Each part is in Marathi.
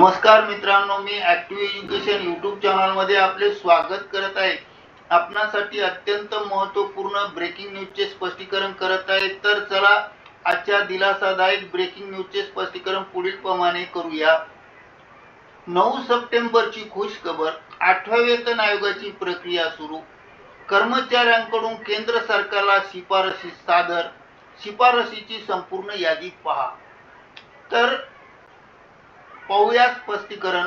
नमस्कार मित्रांनो मी ऍक्टिव्ह एज्युकेशन युट्यूब चॅनलमध्ये आपले स्वागत करत आहे. आपणासाठी अत्यंत महत्त्वपूर्ण ब्रेकिंग न्यूजचे स्पष्टीकरण करत आहे. तर चला आजच्या दिलासादायक ब्रेकिंग न्यूजचे स्पष्टीकरण पुढील प्रमाणे करूया. नऊ सप्टेंबरची खुश खबर आठव्या वेतन आयोगाची प्रक्रिया सुरू. कर्मचाऱ्यांकडून केंद्र सरकारला शिफारसी सादर. शिफारसीची संपूर्ण यादी पहा. तर पाहूया स्पष्टीकरण.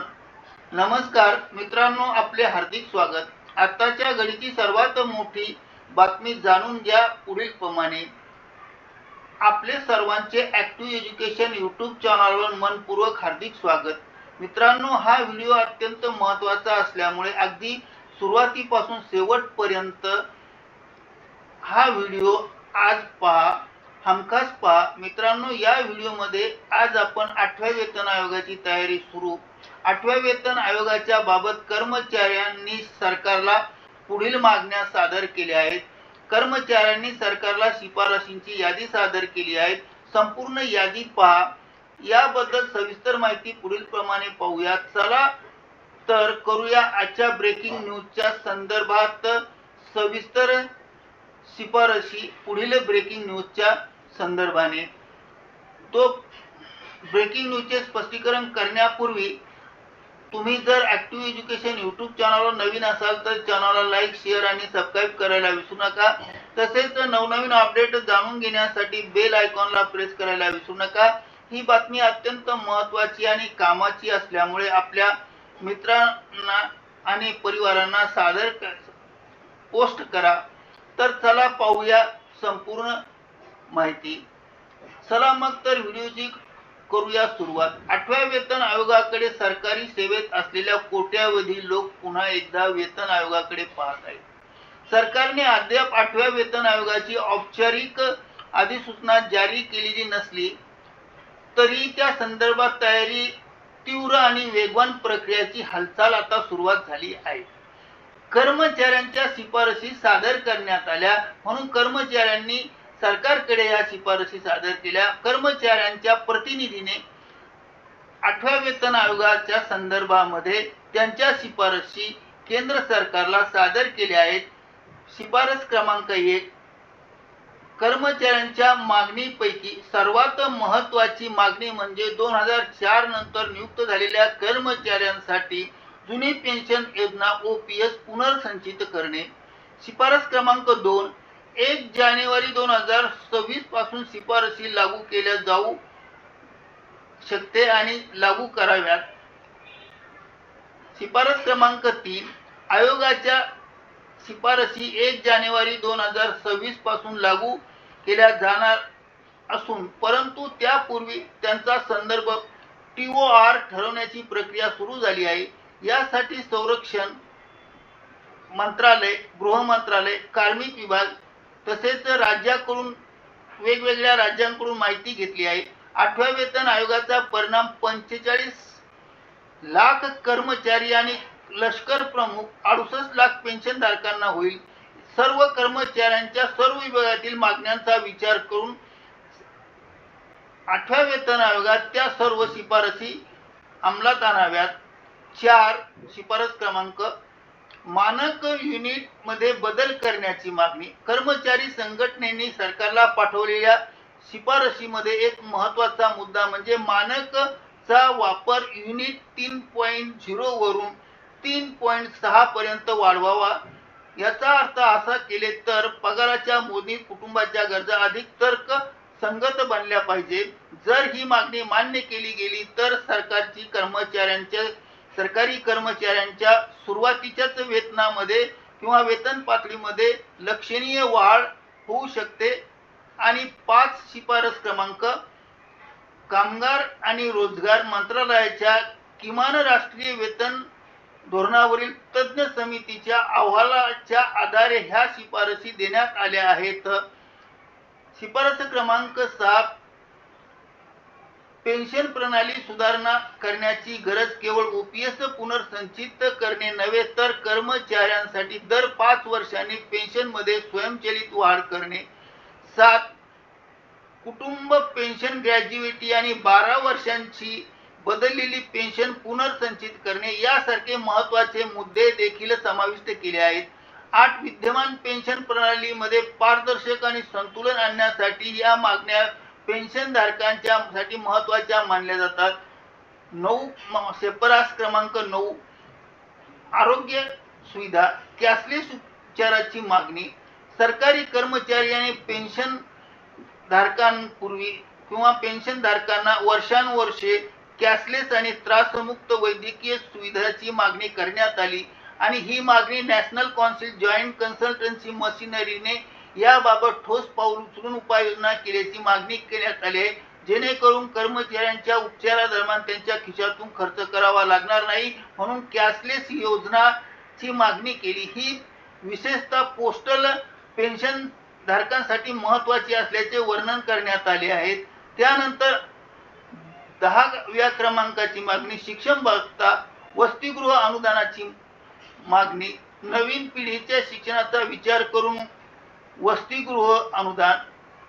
नमस्कार मित्रांनो आपले हार्दिक स्वागत. आताच्या घडीची सर्वात मोठी बातमी जाणून घ्या पुढील प्रमाणे आपले सर्वांचे ऍक्टिव्ह एज्युकेशन युट्यूब चॅनलवर मनपूर्वक हार्दिक स्वागत. मित्रांनो हा व्हिडिओ अत्यंत महत्त्वाचा असल्यामुळे अगदी सुरुवातीपासून शेवटपर्यंत हा व्हिडिओ आज पहा. हमखास पहा मित्रांनो या व्हिडिओमध्ये आज आपण आठव्या वेतन आयोगाची तयारी सुरू. आठव्या वेतन आयोगाच्या बाबत कर्मचाऱ्यांनी सरकारला पुढील मागण्या सादर केल्या आहेत. कर्मचाऱ्यांनी सरकारला शिफारशींची यादी सादर केली आहे. संपूर्ण यादी पहा याबद्दल सविस्तर माहिती पुढील प्रमाणे पाहूया चला तर करूया आजच्या ब्रेकिंग न्यूजच्या संदर्भात सविस्तर शिफारशी पुढील ब्रेकिंग न्यूजच्या संदर्भाने. तो ब्रेकिंग न्यूजचे स्पष्टीकरण करण्यापूर्वी तुम्ही जर ऍक्टिव्ह एज्युकेशन युट्यूब चॅनलवर नवीन असाल तर चॅनलला लाईक शेअर आणि सबस्क्राईब करायला विसरू नका. तसेच नवनवीन अपडेट जाणून घेण्यासाठी बेल आयकॉनला प्रेस करायला विसरू नका. ही बातमी अत्यंत महत्वाची आणि कामाची असल्यामुळे आपल्या मित्रांना आणि परिवारांना सादर पोस्ट करा. तर चला पाहूया संपूर्ण माहिती. चला मग तर व्हिडिओची करूया सुरुवात. आठव्या वेतन आयोगाकडे सरकारी सेवेत असलेल्या कोट्यावधी लोक पुन्हा एकदा वेतन आयोगाकडे पाहत आहेत. सरकारने अद्याप आठव्या वेतन आयोगाची औपचारिक अधिसूचना जारी केलेली नसली तरी त्या संदर्भात तयारी तीव्र आणि वेगवान प्रक्रियाची हालचाल आता सुरुवात झाली आहे. कर्मचाऱ्यांच्या शिफारशी सादर करण्यात आल्या म्हणून कर्मचाऱ्यांनी सरकारकडे या शिफारसी सादर केल्या. कर्मचाऱ्यांच्या प्रतिनिधीने आठव्या वेतन आयोगाच्या संदर्भामध्ये त्यांच्या शिफारसी केंद्र सरकारला सादर केल्या आहेत. शिफारस क्रमांक एक कर्मचाऱ्यांच्या मागणीपैकी सर्वात महत्वाची मागणी म्हणजे दोन हजार चार नंतर नियुक्त झालेल्या कर्मचाऱ्यांसाठी जुनी पेन्शन योजना ओपीएस पुनर्संचित करणे. शिफारस क्रमांक दोन एक जानेवारी दोन हजार सव्वीसपासून शिफारसी लागू केल्या जाऊ शकते आणि लागू कराव्यात. शिफारस क्रमांक तीन आयोगाच्या शिफारसी एक जानेवारी दोन हजार सव्वीसपासून लागू केल्या जाणार असून परंतु त्यापूर्वी त्यांचा संदर्भ टीओआर ठरवण्याची प्रक्रिया सुरू झाली आहे. यासाठी संरक्षण मंत्रालय गृह मंत्रालय कार्मिक विभाग तसेच राज्याकडून वेगवेगळ्या राज्यांकडून माहिती घेतली आहे. आठव्या वेतन आयोगाचा परिणाम पंचेचाळीस लाख कर्मचारी आणि लष्कर प्रमुख अडुसष्ट लाख पेन्शनधारकांना होईल. सर्व कर्मचाऱ्यांच्या सर्व विभागातील मागण्यांचा विचार करून आठव्या वेतन आयोगात त्या सर्व शिफारसी अंमलात आणाव्यात. चार शिफारस क्रमांक मानक युनिटमध्ये बदल करण्याची मागणी. कर्मचारी संघटनेने सरकारला पाठवलेल्या शिफारशीमध्ये एक महत्त्वाचा मुद्दा म्हणजे मानकचा वापर युनिट तीन पॉईंट झिरो वरून तीन पॉईंट सहा पर्यंत वाढवावा. याचा अर्थ असा केले तर पगाराच्या मोदी कुटुंबाच्या गरजा अधिक तर्क संगत बनल्या पाहिजे. जर ही मागणी मान्य केली गेली तर सरकारची कर्मचाऱ्यांच्या सरकारी कर्मचाऱ्यांच्या सुरुवातीच्याच वेतनामध्ये किंवा वेतन पातळीमध्ये लक्षणीय वाढ होऊ शकते. आणि पाच शिफारस क्रमांक कामगार आणि रोजगार मंत्रालयाच्या किमान राष्ट्रीय वेतन धोरणावरील तज्ञ समितीच्या अहवालाच्या आधारे ह्या शिफारसी देण्यात आल्या आहेत. शिफारस क्रमांक सात पेन्शन प्रणाली सुधारणा करण्याची गरज केवळ ओपीएस पुनर्संचित करणे नव्हे तर कर्मचाऱ्यांसाठी दर पाच वर्षांनी पेन्शनमध्ये स्वयंचलित वाढ करणे. सात कुटुंब पेन्शन ग्रॅज्युएटी आणि बारा वर्षांची बदललेली पेन्शन पुनर्संचित करणे यासारखे महत्त्वाचे मुद्दे देखील समाविष्ट केले आहेत. आठ विद्यमान पेन्शन प्रणालीमध्ये पारदर्शक आणि संतुलन आणण्यासाठी या मागण्या पेन्शन धारकांच्या साठी महत्त्वाच्या मानल्या जातात. नऊ सेपरास क्रमांक नऊ आरोग्य सुविधा कॅशलेस उपचाराची मागणी सरकारी कर्मचारी आणि पेन्शन धारकांपूर्वी किंवा पेन्शन धारकांना वर्षानुवर्षे कॅशलेस आणि त्रासमुक्त वैद्यकीय सुविधाची मागणी करण्यात आली. आणि ही मागणी नॅशनल कौन्सिल जॉईंट कन्सल्टन्सी मशिनरीने याबाबत ठोस पाऊल उचलून उपाययोजना केल्याची मागणी करण्यात आली आहे. जेणेकरून कर्मचाऱ्यांच्या उपचारादरम्यान त्यांच्या खिशातून खर्च करावा लागणार नाही. म्हणून कॅशलेस योजनाची मागणी केली. ही विशेषतः पोस्टल पेन्शन धारकांसाठी महत्वाची असल्याचे वर्णन करण्यात आले आहे. त्यानंतर दहाव्या क्रमांकाची मागणी शिक्षण भत्ता वसतिगृह अनुदानाची मागणी नवीन पिढीच्या शिक्षणाचा विचार करून वसतिगृह अनुदान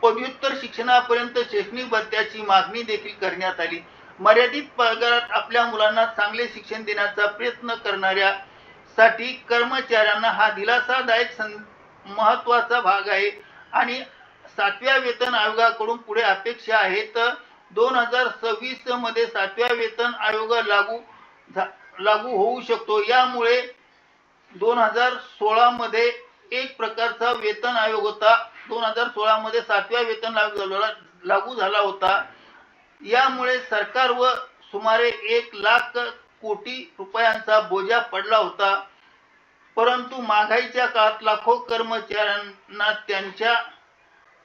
पदव्युत्तर शिक्षणापर्यंत शैक्षणिक भत्त्याची मागणी देखील करण्यात आली. मर्यादित पगारात आपल्या मुलांना चांगले शिक्षण देण्याचा प्रयत्न करणाऱ्या साठी कर्मचाऱ्यांना हा दिलासादायक महत्त्वाचा भाग आहे. आणि सातव्या वेतन आयोगाकडून पुढे अपेक्षा आहेत दोन हजार सव्वीसमध्ये सातव्या वेतन आयोग लागू लागू होऊ शकतो. यामुळे दोन हजार सोळा मध्ये एक प्रकारचा वेतन आयोग होता. दोन हजार सोळा मध्ये सातव्या वेतन लागू झाला लागू झाला होता. यामुळे सरकार व सुमारे एक लाख कोटी रुपयांचा बोजा पडला होता. परंतु महागाईच्या काळात लाखो कर्मचाऱ्यांना त्यांच्या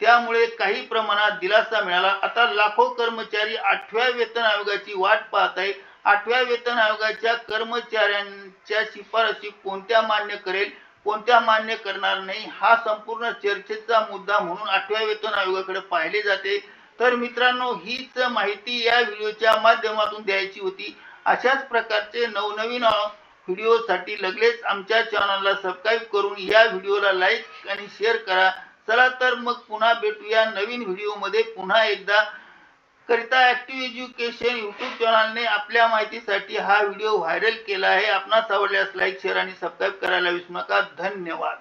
त्यामुळे काही प्रमाणात दिलासा मिळाला. आता लाखो कर्मचारी आठव्या वेतन आयोगाची वाट पाहत आहे आठव्या वेतन आयोगाच्या कर्मचाऱ्यांच्या शिफारसी कोणत्या मान्य करेल? कोणत्या मान्य करणार नाही हा संपूर्ण चर्चेचा मुद्दा म्हणून आठव्या वेतन आयोगाकडे पाहिले जाते. तर मित्रांनो हीच माहिती या व्हिडिओच्या माध्यमातून द्यायची होती. अशाच प्रकारचे नवनवीन व्हिडिओसाठी लगेच आमच्या चॅनलला सबस्क्राईब करून या व्हिडिओला लाईक आणि शेअर करा. चला तर मग पुन्हा भेटूया नवीन व्हिडिओमध्ये. पुन्हा एकदा करिता ऍक्टिव्ह एज्युकेशन युट्यूब चॅनलने आपल्या माहितीसाठी हा व्हिडिओ व्हायरल केला आहे. आपणास आवडल्यास लाईक शेअर आणि सबस्क्राईब करायला विसरू नका. धन्यवाद.